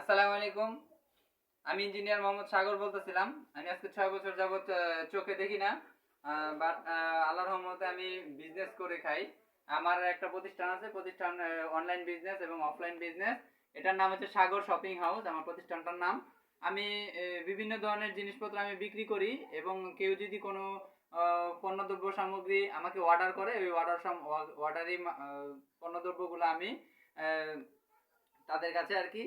আসসালামু আলাইকুম। আমি ইঞ্জিনিয়ার মোহাম্মদ সাগর বলতেছিলাম। আমি আজকে ছয় বছর আহ, চোখে দেখি না। বাট আল্লাহর রহমতে আমি বিজনেস করে খাই। আমার একটা প্রতিষ্ঠান আছে প্রতিষ্ঠান অনলাইন বিজনেস এবং অফলাইন বিজনেস এটার নাম হচ্ছে সাগর শপিং হাউস আমার প্রতিষ্ঠানটার নাম। আমি বিভিন্ন ধরনের জিনিসপত্র আমি বিক্রি করি এবং কেউ যদি কোনো পণ্যদ্রব্য সামগ্রী আমাকে অর্ডার করে ওই অর্ডার অর্ডারি পণ্যদ্রব্যগুলো আমি তাদের কাছে আর কি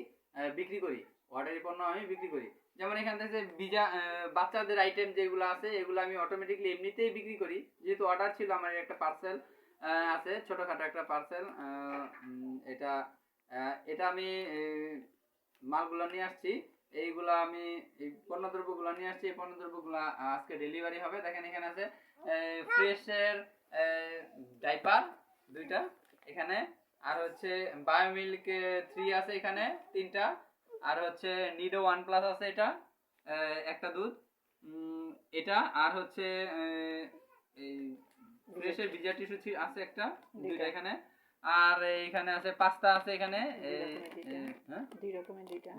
বিক্রি করি। অর্ডারি পণ্য আমি বিক্রি করি। যেমন এখান থেকে বিজা বাচ্চাদের আইটেম যেগুলো আছে, এগুলো আমি অটোমেটিকলি এমনিতেই বিক্রি করি। যেহেতু অর্ডার ছিল, আমার একটা পার্সেল আছে, ছোটোখাটো একটা পার্সেল এটা এটা আমি মালগুলো নিয়ে আসছি। এইগুলো আমি, এই পণ্যদ্রব্যগুলো নিয়ে আসছি। এই পণ্যদ্রব্যগুলো আজকে ডেলিভারি হবে। দেখেন এখানে আছে ফ্রেশের ডাইপার দুইটা। এখানে আর হচ্ছে বায়োমিল্ক থ্রি আছে এখানে তিনটা। আর হচ্ছে নিডো ওয়ান প্লাস আছে এটা একটা দুধ। এটা আর হচ্ছে এই ফ্রেশের ভিজা টিস্যু আছে একটা দুইটা। এখানে। আর এখানে আছে পাস্তা আছে এখানে হ্যাঁ?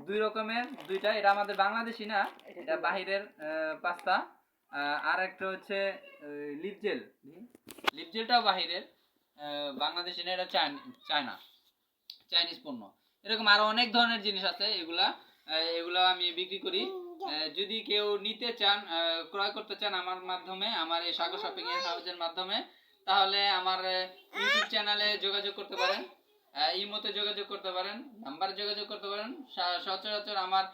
দুই রকমের দুইটা। এটা আমাদের বাংলাদেশি না এটা বাহিরের আহ, পাস্তা আর একটা হচ্ছে লিপ জেল লিপ বাহিরের। বাংলাদেশি না, এটা চায়না। চাইনিজ পণ্য। এরকম আরও অনেক ধরনের জিনিস আছে, এগুলা এগুলা আমি বিক্রি করি। যদি কেউ নিতে চান ক্রয় করতে চান আমার মাধ্যমে, আমার এই সাগর শপিং এর হাউসের মাধ্যমে, তাহলে আমার ইউটিউব চ্যানেলে যোগাযোগ করতে পারেন ইমোতে যোগাযোগ করতে পারেন, নাম্বারে যোগাযোগ করতে পারেন সচরাচর আমার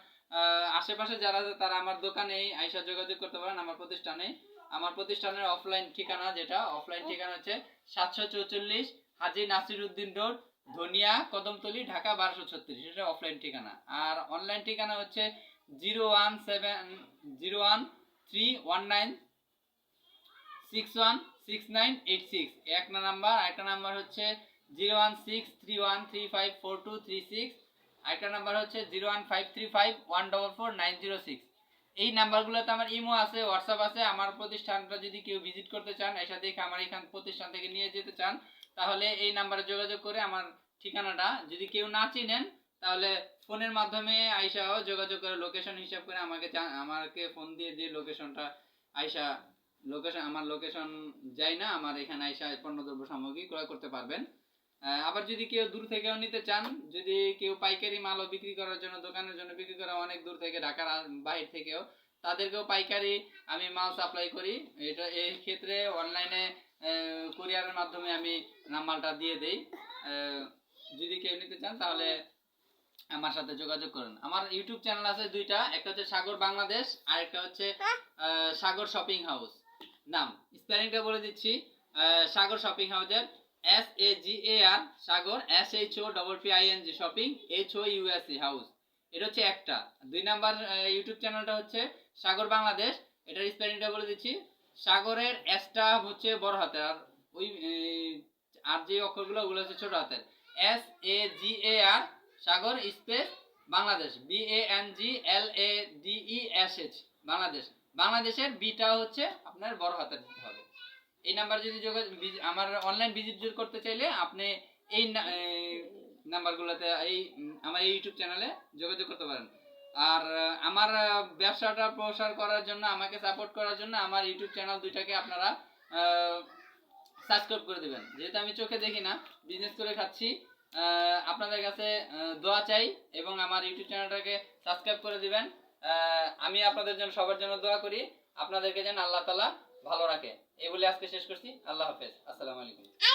আশেপাশে যারা আছে, তারা আমার দোকানে আইসা যোগাযোগ করতে পারেন, আমার প্রতিষ্ঠানে আমার প্রতিষ্ঠানের অফলাইন ঠিকানা যেটা অফলাইন ঠিকানা হচ্ছে সাতশো চৌচল্লিশ হাজি নাসির উদ্দিন রোড, ধনিয়া, কদমতলি, ঢাকা বারোশো ছত্রিশ। এটা অফলাইন ঠিকানা। আর অনলাইন ঠিকানা হচ্ছে zero one seven, zero one three one nine six one six nine eight six. একটা নাম্বার, আরেকটা নাম্বার হচ্ছে zero one six three one three five four two three six. আরেকটা নাম্বার হচ্ছে zero one five three five one double four nine zero six. এই নাম্বারগুলোতে আমার imo আছে, WhatsApp আছে। আমার প্রতিষ্ঠানটা যদি কেউ ভিজিট করতে চান, এসা দেখে আমার এখান প্রতিষ্ঠান থেকে নিয়ে যেতে চান, তাহলে এই নাম্বারে যোগাযোগ করে আমার ঠিকানাটা যদি কেউ না চিনেন, তাহলে ফোনের মাধ্যমে আইসাও যোগাযোগ করে লোকেশন হিসাব করে আমাকে আমাকে ফোন দিয়ে যে লোকেশনটা আইসা লোকেশন আমার লোকেশন যাই না, আমার এখানে আইসা পণ্যদ্রব্য সামগ্রী ক্রয় করতে পারবেন। আবার যদি কেউ দূর থেকেও নিতে চান, যদি কেউ পাইকারি মালও বিক্রি করার জন্য, দোকানের জন্য বিক্রি করা অনেক দূর থেকে, ঢাকার বাহির থেকেও, তাদেরকেও পাইকারি আমি মাল সাপ্লাই করি। এটা এই ক্ষেত্রে অনলাইনে কুরিয়ারের মাধ্যমে আমি মালটা দিয়ে দেই। যদি কেউ নিতে চান, তাহলে আমার সাথে যোগাযোগ করুন। আমার ইউটিউব চ্যানেল আছে দুইটা, একটা হচ্ছে সাগর বাংলাদেশ, আর একটা হচ্ছে সাগর শপিং হাউস নাম স্পেলিংটা বলে দিচ্ছি। সাগর শপিং হাউসের S A G A R Sagar S H O double P I N G shopping H O U S E house এটা হচ্ছে একটা। দুই নাম্বার ইউটিউব চ্যানেলটা হচ্ছে সাগর বাংলাদেশ। এটার স্পেলিংটা বলে দিচ্ছি। সাগরের এসটা হচ্ছে বড় হাতের, আর ওই আর যে অক্ষরগুলো, ওগুলো হচ্ছে ছোট হাতের। S A G A R Sagar space Bangladesh. B A N G L A D E S H Bangladesh. বাংলাদেশের বিটা হচ্ছে আপনার বড় হাতের হবে। এই নাম্বার যদি যোগাযোগ আমার অনলাইন ভিজিট করতে চাইলে আপনি এই নাম্বারগুলোতে, এই আমার ইউটিউব চ্যানেলে যোগাযোগ করতে পারেন। আর আমার ব্যবসাটা প্রসার করার জন্য, আমাকে সাপোর্ট করার জন্য আমার ইউটিউব চ্যানেল দুইটাকে আপনারা সাবস্ক্রাইব করে দেবেন। যেহেতু আমি চোখে দেখি না বিজনেস করে খাচ্ছি আপনাদের কাছে দোয়া চাই এবং আমার ইউটিউব চ্যানেলটাকে সাবস্ক্রাইব করে দিবেন। আমি আপনাদের জন্য সবার জন্য দোয়া করি। আপনাদেরকে যেন আল্লাহ তালা ভালো রাখে। এই বলে আজকে শেষ করছি। আল্লাহ হাফেজ। আসসালামু আলাইকুম।